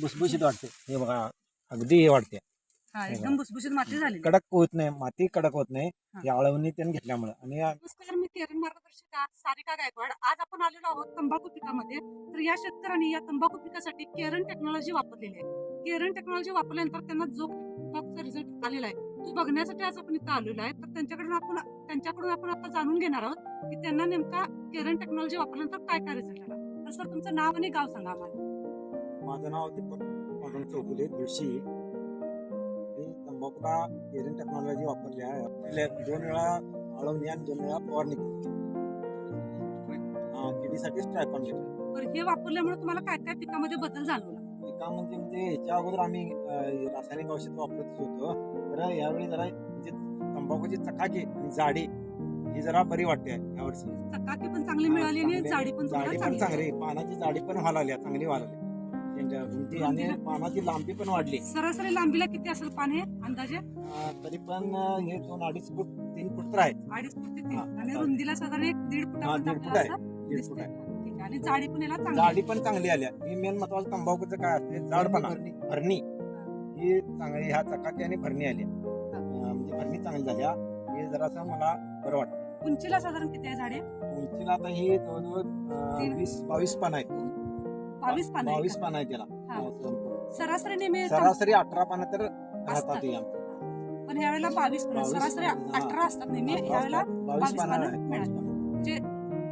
भुसभुशीत वाटते. हे बघा अगदी हे वाटते. हा एकदम भुसभुशीत माती झाली. कडक होत नाही माती कडक होत नाही. हे. आळवणी त्यानं घेतल्यामुळे. आणि या- नमस्कार मी केरन मार्गदर्शिका सारिका गायकवाड. आज आपण आलेलो आहोत तंबाखू पिकामध्ये तर या शेतकऱ्यांनी या तंबाखू पिकासाठी केरन टेक्नॉलॉजी वापरलेली आहे. केरन टेक्नॉलॉजी वापरल्यानंतर त्यांना जो रिझल्ट आलेला आहे तो बघण्यासाठी आज आपण इथं आलेलो आहे. तर त्यांच्याकडून आपण त्यांच्याकडून आपण आता जाणून घेणार आहोत की त्यांना नेमका केरन टेक्नॉलॉजी वापरल्यानंतर काय काय रिझल्ट आला. तर सर तुमचं नाव आणि गाव सांगा आम्हाला. माझं नाव दीपक. मदन चौगुले तुळशी. मी तंबाखूला केरन टेक्नॉलॉजी वापरली आहे. पहिले दोन वेळा आळवणी आणि दोन वेळा फवारणी केली. हा, किडीसाठीच ट्रायकॉन घेतलं बरं हे वापरल्यामुळे तुम्हाला काय काय पिकामध्ये बदल जाणवला पिका म्हणजे म्हणजे ह्याच्या अगोदर आम्ही अं, रासायनिक औषध वापरतच होतो. तर यावेळी जरा म्हणजे तंबाखूची चकाकी आणि जाडी ही जरा बरी वाटते यावर्षी चकाकी पण चांगली मिळाली आणि चांगली- जाडी पण जाडी पण चांगली चांगली पानाची जाडी पण व्हायला लागली चांगली व्हायला लागली त्यांच्या रुंदी आणि पानाची लांबी पण वाढली. सरासरी लांबीला किती असेल पाणी अंदाजे? अं, तरी पण अं, हे दोन अडीच फूट तीन फूट तर आहे अडीच फूट ते तीन हा, आणि हा. रुंदीला साधारण एक दीड फूट हा, दीड फूट आहे. दीड फूट आहे. आहे. आणि जाडी पण याला चांगली जाडी पण चांगली आल्या ही मेन महत्वाचं तंबाखूचं काय असते? जाडपणा भरणी ही. चांगली ह्या चकाकी आणि भरणी आली म्हणजे भरणी चांगली झाल्या हे जरासं मला बरं वाटतं. आहे. उंचीला साधारण किती आहे झाडे? उंचीला आता ही जवळजवळ अं, तीन. वीस बावीस पान आहेत. बावीस पानं आहे बावीस का? पान आहेत त्याला हा. संपूर्ण. सरासरी नेहमी सरासरी अठरा पानं तर असतात. राहतात ही आमची. पण यावेळेला बावीस पानं बावीस सरासरी हा. अठरा असतात नेहमी यावेळेला बावीस बावीस पानं पानं आहेत, बावीस मिळाली. पानं. म्हणजे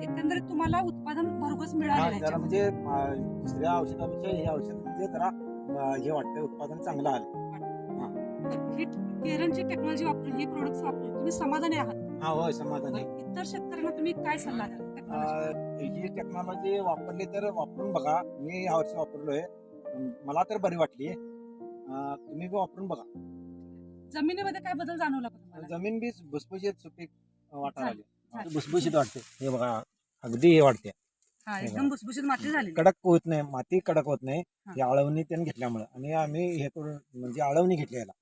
एकंदरीत तुम्हाला उत्पादन भरघोस हा, मिळालं जरा म्हणजे अं, दुसऱ्या औषधापेक्षा हे औषध म्हणजे जरा अं, हे वाटतं उत्पादन चांगलं आलं ही केरनची टेक्नॉलॉजी वापरून ही प्रोडक्ट वापरून तुम्ही समाधानी आहात हा होय समाधान आहे इतर शेतकऱ्यांना तुम्ही काय सल्ला द्याल ही टेक्नॉलॉजी वापरली तर वापरून बघा. मी यावर्षी वापरलोय. अं, मला तर बरी वाटली. तुम्ही बी वापरून बघा. जमिनीमध्ये काय बदल जाणवला जमीन बी भुसभुशीत सुपीक वाटायला. लागली. भुसभुशीत वाटते. हे बघा अगदी हे वाटते. एकदम भुसभुशीत माती झाली कडक होत नाही माती कडक होत नाही. हा. आळवणी त्यानं घेतल्यामुळे. आणि आम्ही हे करून म्हणजे आळवणी घेतली याला.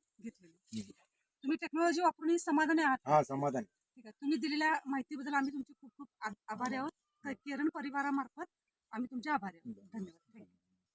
तुम्ही टेक्नॉलॉजी वापरून समाधानी आहात? हा समाधान. ठीक आहे. तुम्ही दिलेल्या माहितीबद्दल आम्ही तुमचे खूप खूप आ- आभारी आहोत. केरन परिवारामार्फत आम्ही तुमचे आभारी आहोत. धन्यवाद.